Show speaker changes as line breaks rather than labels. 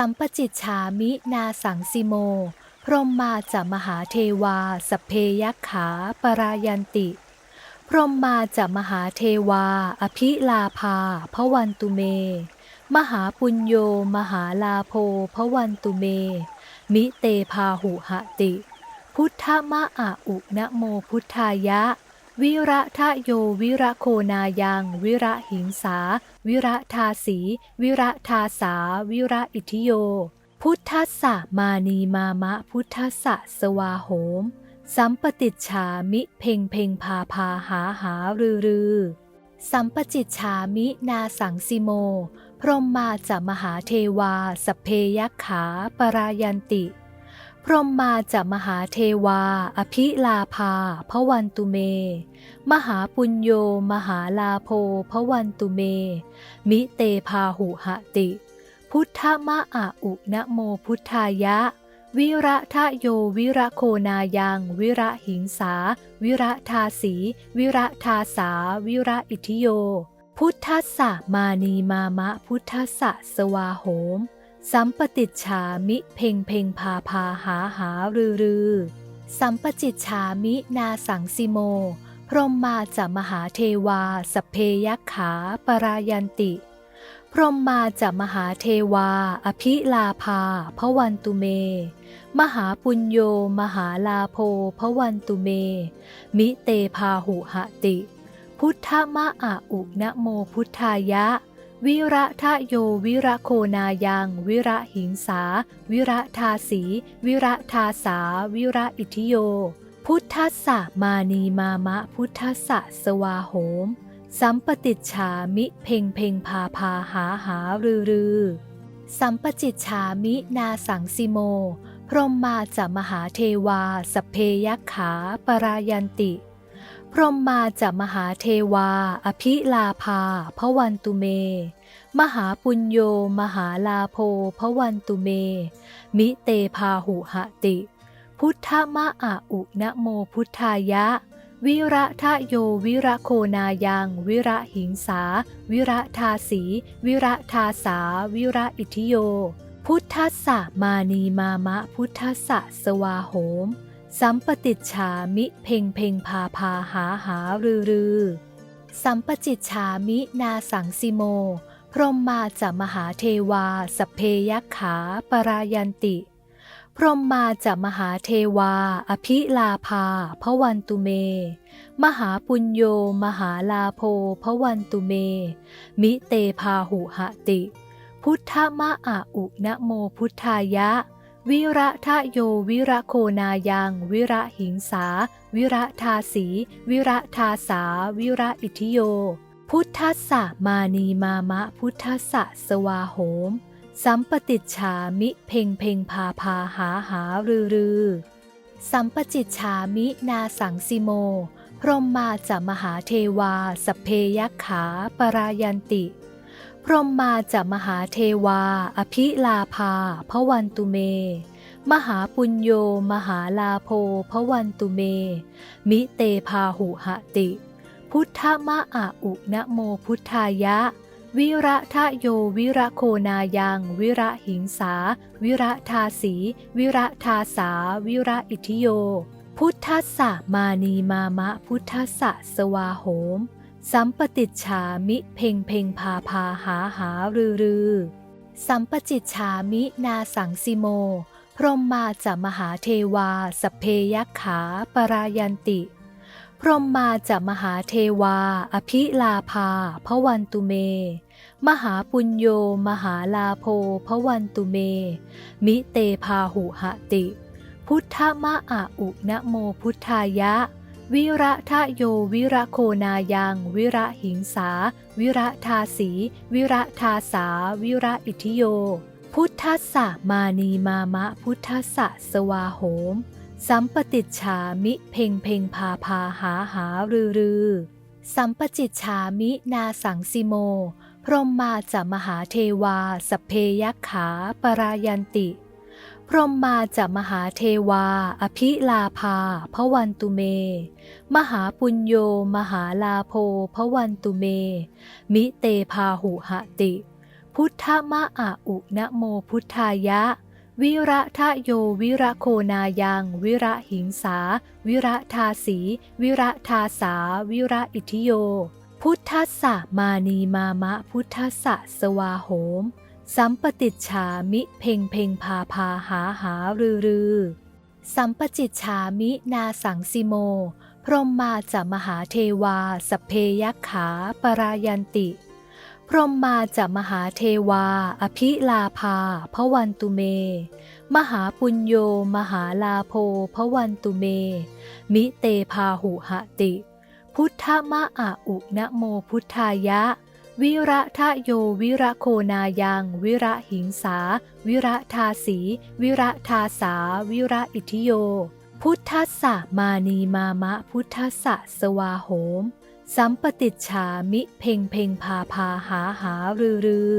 สัมปจิตฉามินาสังสิโม พรหมมาจะมหาเทวา สเพยักขาปรายันติ พรหมมาจะมหาเทวา อภิลาภาพวันตุเม มหาปุญโย มหาลาโภพวันตุเม มิเตพาหุหติ พุทธมะอะอุนะโมพุทธายะ วิระทะโยวิระโคนายัง วิระหิงสา วิระทาสี วิระทาสา วิระอิทิโย พุทธัสสะมานีมามะพุทธัสสะสวาโหม สัมปติจฉามิเพ่งเพ่งพาพาหาหารือรือสัมปจิตฉามินาสังสิโม พรหมมาจะมหาเทวาสเพยักขาปรายันติ พรหมมาจะมหาเทวา อภิลาภาพวันตุเม มหาปุญโย มหาลาโภพวันตุเม มิเตพาหุหติ พุทธมะอะอุนะโมพุทธายะ วิระทะโยวิระโคนายัง วิระหิงสา วิระทาสี วิระทาสา วิระอิทิโย พุทธัสสะมานีมามะพุทธัสสะสวาโหม สัมปติจฉามิเพ่งเพ่งพาพาหาหารือรือสัมปจิตฉามินาสังสิโม พรหมมาจะมหาเทวาสเพยักขาปรายันติ พรหมมาจะมหาเทวา อภิลาภาพวันตุเม มหาปุญโยมหาลาโภพวันตุเม มิเตพาหุหติ พุทธมะอะอุนะโมพุทธายะ วิระทะโยวิระโคนายัง วิระหิงสา วิระทาสี วิระทาสา วิระอิทิโย พุทธัสสะมานีมามะพุทธัสสะสวาโหม สัมปติจฉามิเพ่งเพ่งพาพาหาหารือรือสัมปจิตฉามินาสังสิโม พรหมมาจะมหาเทวาสเพยักขาปรายันติ รมมาจะมหาเทวา อภิลาภาพวันตุเม มหาปุญโยมหาลาโภพวันตุเม มิเตพาหุหติ พุทธมะอะอุนะโมพุทธายะ วิระทะโยวิระโคนายัง วิระหิงสา วิระทาสี วิระทาสา วิระอิทิโย พุทธัสสะมานีมามะพุทธัสสะสวาโหม สัมปติจฉามิเพ่งเพ่งพาพาหาหารือรือสัมปจิตฉามินาสังสิโม พรหมมาจะมหาเทวาสเพยักขาปรายันติ พรหมมาจะมหาเทวา อภิลาภาพวันตุเม มหาปุญโยมหาลาโภพวันตุเม มิเตพาหุหติ พุทธมะอะอุนะโมพุทธายะ วิระทะโยวิระโคนายัง วิระหิงสา วิระทาสี วิระทาสา วิระอิทิโย พุทธัสสะมานีมามะพุทธัสสะสวาโหม สัมปติจฉามิเพ่งเพ่งพาพาหาหารือรือสัมปจิตฉามินาสังสิโม พรมมาจะมหาเทวาสเพยักขาปรายันติ พรมมาจะมหาเทวา อภิลาภาพวันตุเม มหาปุญโย มหาลาโภพวันตุเม มิเตพาหุหติ พุทธมะอะอุนะโมพุทธายะ วิระทะโยวิระโคนายัง วิระหิงสา วิระทาสี วิระทาสา วิระอิทิโย พุทธัสสะมานีมามะพุทธัสสะสวาโหม สัมปติจฉามิเพ่งเพ่งพาพาหาหารือรือสัมปจิตฉามินาสังสิโม พรหมมาจะมหาเทวาสเพยักขาปรายันติ พรหมมาจะมหาเทวา อภิลาภาพวันตุเม มหาปุญโยมหาลาโภพวันตุเม มิเตพาหุหติ พุทธมะอะอุนะโมพุทธายะ วิระทะโยวิระโคนายัง วิระหิงสา วิระทาสี วิระทาสา วิระอิทิโย พุทธัสสะมานีมามะพุทธัสสะสวาโหม สัมปติจฉามิเพ่งเพ่งพาพาหาหารือรือสัมปจิตฉามินาสังสิโม พรหมมาจะมหาเทวาสเพยักขาปรายันติ พรหมมาจะมหาเทวา อภิลาภาพวันตุเม มหาปุญโย มหาลาโภพวันตุเม มิเตพาหุหติ พุทธมะอะอุนะโมพุทธายะ วิระทะโยวิระโคนายัง วิระหิงสา วิระทาสี วิระทาสา วิระอิทิโย พุทธสสะมานีมามะพุทธสสะสวาโหม สัมปติจฉามิเพ่งเพ่งพาพาหาหารือรือสัมปจิตฉามินาสังสิโม พรหมมาจะมหาเทวาสเพยักขาปรายันติ พรหมมาจะมหาเทวา อภิลาภาพระวันตุเม มหาปุญโยมหาลาโภพระวันตุเม มิเตพาหุหติ พุทธมะอะอุนะโมพุทธายะ วิระทะโยวิระโคนายัง วิระหิงสา วิระทาสี วิระทาสา วิระอิทิโย พุทธัสสะมานีมามะพุทธัสสะสวาโหม สัมปติชามิเพ่งเพ่งพาพาหาหารือรือ